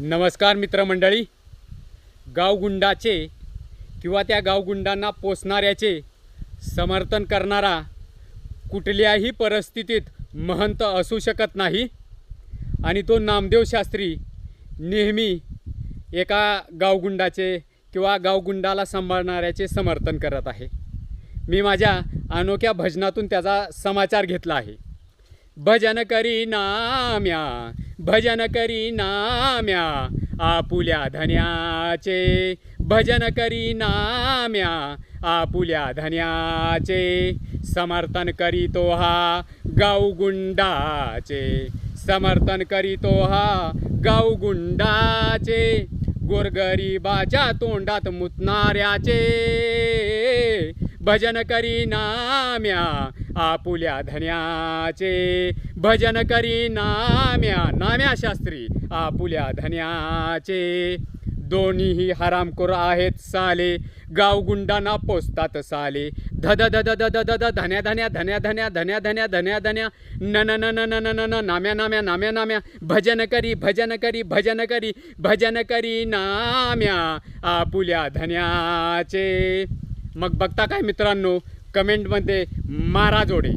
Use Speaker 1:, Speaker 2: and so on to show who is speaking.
Speaker 1: नमस्कार मित्रमंडळी. गावगुंडाचे किंवा त्या गावगुंडांना पोसणाऱ्याचे समर्थन करणारा कुठल्याही परिस्थितीत महंत असू शकत नाही. आणि तो नामदेव शास्त्री नेहमी एका गावगुंडाचे किंवा गावगुंडाला सांभाळणाऱ्याचे समर्थन करत आहे. मी माझ्या अनोख्या भजनातून त्याचा समाचार घेतला आहे. भजन करी नाम्या भजन करी नाम्या आपुल्या धन्याचे. भजन करी नाम्या आपुल्या धन्याचे. समर्थन करीतो हा गावगुंडाचे समर्थन करीतो हा गावगुंडाचे गोरगरीबाच्या तोंडात मुतणाऱ्याचे. भजन करी नाम्या आपुल्या धन्याचे. भजन करी नाम्या नाम्या शास्त्री आपुल्या धन्याचे. दोन्हीही हरामखोर आहेत साले. गावगुंडांना पोचतात साले. धद धद धद धद धन्या धन्या धन्या धन्या धन्या धन्या धन्या धन्या. न न न न न न न न नाम्या नाम्या नाम्या नाम्या. भजन करी भजन करी भजन करी भजन करी नाम्या आपुल्या धन्याचे. मग बघता काय मित्रांनो? कमेंटमध्ये मारा जोडे.